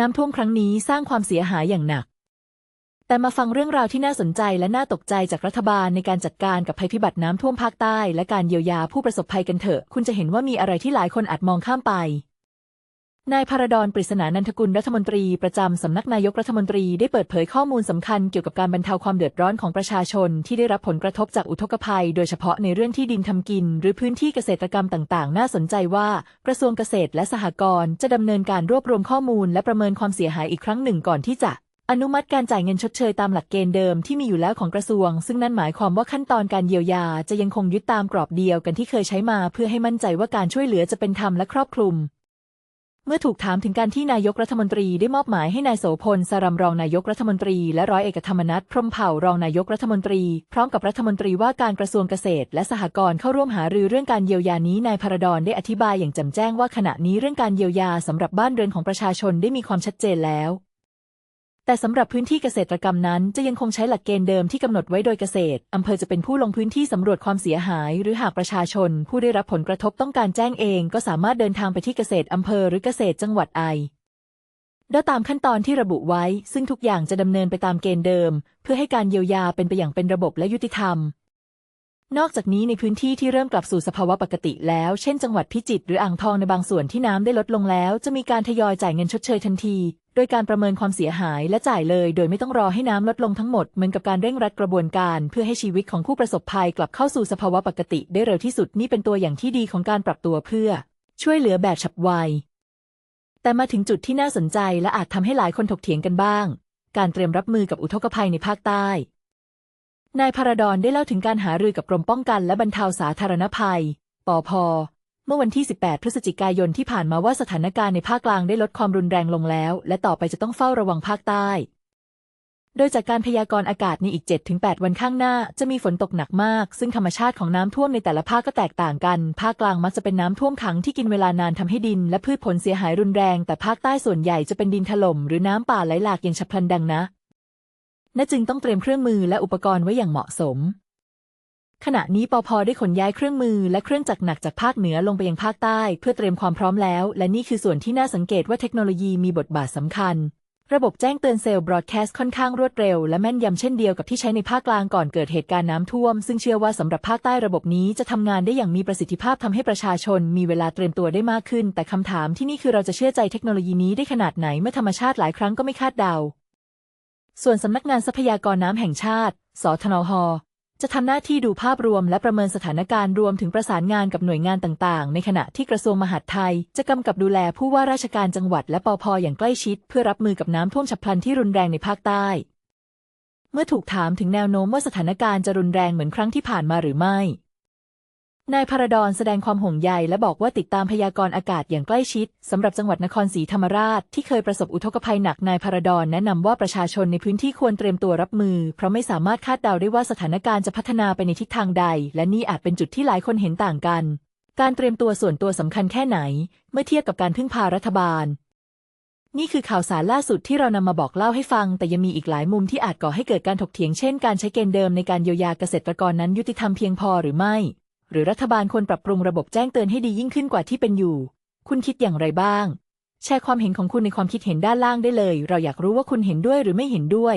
น้ำท่วมครั้งนี้สร้างความเสียหายอย่างหนัก แต่มาฟังเรื่องราวที่น่าสนใจและน่าตกใจจากรัฐบาลในการจัดการกับภัยพิบัติน้ำท่วมภาคใต้ และการเยียวยาผู้ประสบภัยกันเถอะ คุณจะเห็นว่ามีอะไรที่หลายคนอาจมองข้ามไป นายพรดอนปริศนานันทกุลรัฐมนตรีประจำสำนักนายกรัฐมนตรีได้เปิดเผยข้อมูลสำคัญเกี่ยวกับการบรรเทาความเดือดร้อนของประชาชนที่ได้รับผลกระทบจากอุทกภัย โดยเฉพาะในเรื่องที่ดินทำกิน หรือพื้นที่เกษตรกรรมต่าง ๆ น่าสนใจว่า กระทรวงเกษตรและสหกรณ์จะดำเนินการรวบรวมข้อมูลและประเมินความเสียหายอีกครั้งหนึ่งก่อนที่จะอนุมัติการจ่ายเงินชดเชยตามหลักเกณฑ์เดิมที่มีอยู่แล้วของกระทรวง ซึ่งนั่นหมายความว่าขั้นตอนการเยียวยาจะยังคงยึดตามกรอบเดียวกันที่เคยใช้มา เพื่อให้มั่นใจว่าการช่วยเหลือจะเป็นธรรมและครอบคลุม เมื่อถูกถามถึงการที่นายกรัฐมนตรีได้มอบหมายให้นายโสพลสรัมรองนายกรัฐมนตรีและร้อยเอกธรรมนัฐพรมเผ่ารองนายกรัฐมนตรี พร้อมกับรัฐมนตรีว่าการกระทรวงเกษตร และสหกรณ์เข้าร่วมหารือเรื่องการเยียวยานี้นายพระดอนได้อธิบายอย่างแจ่มแจ้งว่าขณะนี้เรื่องการเยียวยาสำหรับบ้านเรือนของประชาชนได้มีความชัดเจนแล้ว แต่สำหรับพื้นที่เกษตรกรรมนั้นจะยังคงใช้หลักเกณฑ์เดิมที่กำหนดไว้โดยเกษตรอำเภอจะเป็นผู้ลงพื้นที่สำรวจความเสียหาย หรือหากประชาชน ผู้ได้รับผลกระทบต้องการแจ้งเอง ก็สามารถเดินทางไปที่เกษตรอำเภอหรือเกษตรจังหวัดไอดยตามขั้นตอนที่ระบุไว้ ซึ่งทุกอย่างจะดำเนินไปตามเกณฑ์เดิม เพื่อให้การเยียวยาเป็นไปอย่างเป็นระบบและยุติธรรม นอกจากนี้ในพื้นที่ที่เริ่มกลับสู่สภาวะปกติแล้ว เช่นจังหวัดพิจิตรหรืออ่างทองในบางส่วนที่น้ำได้ลดลงแล้ว จะมีการทยอยจ่ายเงินชดเชยทันที โดยการประเมินความเสียหายและจ่ายเลยโดยไม่ต้องรอให้น้ำลดลงทั้งหมดเหมือนกับการเร่งรัดกระบวนการเพื่อให้ชีวิตของผู้ประสบภัยกลับเข้าสู่สภาวะปกติได้เร็วที่สุดนี่เป็นตัวอย่างที่ดีของการปรับตัวเพื่อ ช่วยเหลือแบบฉับไว แต่มาถึงจุดที่น่าสนใจและอาจทำให้หลายคนถกเถียงกันบ้าง การเตรียมรับมือกับอุทกภัยในภาคใต้นายพาระดอนได้เล่าถึงการหารือกับกรมป้องกันและบรรเทาสาธารณภัย ปอพ เมื่อวันที่ 18 พฤศจิกายนที่ผ่านมาว่าสถานการณ์ในภาคกลางได้ลดความรุนแรงลงแล้ว และต่อไปจะต้องเฝ้าระวังภาคใต้ โดยจากการพยากรณ์อากาศในอีก 7-8 วันข้างหน้า จะมีฝนตกหนักมาก ซึ่งธรรมชาติของน้ำท่วมในแต่ละภาคก็แตกต่างกัน ภาคกลางมักจะเป็นน้ำท่วมขังที่กินเวลานานทำให้ดิน และพืชผลเสียหายรุนแรง แต่ภาคใต้ส่วนใหญ่จะเป็นดินถล่มหรือน้ำป่าไหลหลากอย่างฉับพลันดังนะน่าจึงต้องเตรียมเครื่องมือและอุปกรณ์ไว้อย่างเหมาะสม ขณะนี้ปอพได้ขนย้ายเครื่องมือและเครื่องจักรหนักจากภาคเหนือลงไปยังภาคใต้ เพื่อเตรียมความพร้อมแล้ว และนี่คือส่วนที่น่าสังเกตว่าเทคโนโลยีมีบทบาทสำคัญ ระบบแจ้งเตือนเซลล์บรอดแคสต์ค่อนข้างรวดเร็วและแม่นยำเช่นเดียวกับที่ใช้ในภาคกลางก่อนเกิดเหตุการณ์น้ำท่วม ซึ่งเชื่อว่าสำหรับภาคใต้ระบบนี้จะทำงานได้อย่างมีประสิทธิภาพทำให้ประชาชน มีเวลาเตรียมตัวได้มากขึ้น แต่คำถามที่นี่คือเราจะเชื่อใจเทคโนโลยีนี้ได้ขนาดไหนเมื่อธรรมชาติหลายครั้งก็ไม่คาดเดา ส่วนสำนักงานทรัพยากรน้ำแห่งชาติ สทนห จะทำหน้าที่ดูภาพรวมและประเมินสถานการณ์รวมถึงประสานงานกับหน่วยงานต่างๆ ในขณะที่กระทรวงมหาดไทย จะกำกับดูแลผู้ว่าราชการจังหวัดและปอพอย่างใกล้ชิด เพื่อรับมือกับน้ำท่วมฉับพลันที่รุนแรงในภาคใต้ เมื่อถูกถามถึงแนวโน้มว่าสถานการณ์จะรุนแรงเหมือนครั้งที่ผ่านมาหรือไม่ นายพระดอนแสดงความห่วงใยและบอกว่าติดตามพยากรณ์อากาศอย่างใกล้ชิดสำหรับจังหวัดนครศรีธรรมราชที่เคยประสบอุทกภัยหนักนายพระดอนแนะนำว่าประชาชนในพื้นที่ควรเตรียมตัวรับมือ เพราะไม่สามารถคาดเดาได้ว่าสถานการณ์จะพัฒนาไปในทิศทางใด และนี่อาจเป็นจุดที่หลายคนเห็นต่างกัน การเตรียมตัวส่วนตัวสำคัญแค่ไหน เมื่อเทียบกับการพึ่งพารัฐบาล นี่คือข่าวสารล่าสุดที่เรานำมาบอกเล่าให้ฟัง แต่ยังมีอีกหลายมุมที่อาจก่อให้เกิดการถกเถียงเช่น การใช้เกณฑ์เดิมในการเยียวยาเกษตรกรนั้นยุติธรรมเพียงพอหรือไม่ หรือรัฐบาลควรปรับปรุงระบบแจ้งเตือนให้ดียิ่งขึ้นกว่าที่เป็นอยู่ คุณคิดอย่างไรบ้าง แชร์ความเห็นของคุณในความคิดเห็นด้านล่างได้เลย เราอยากรู้ว่าคุณเห็นด้วยหรือไม่เห็นด้วย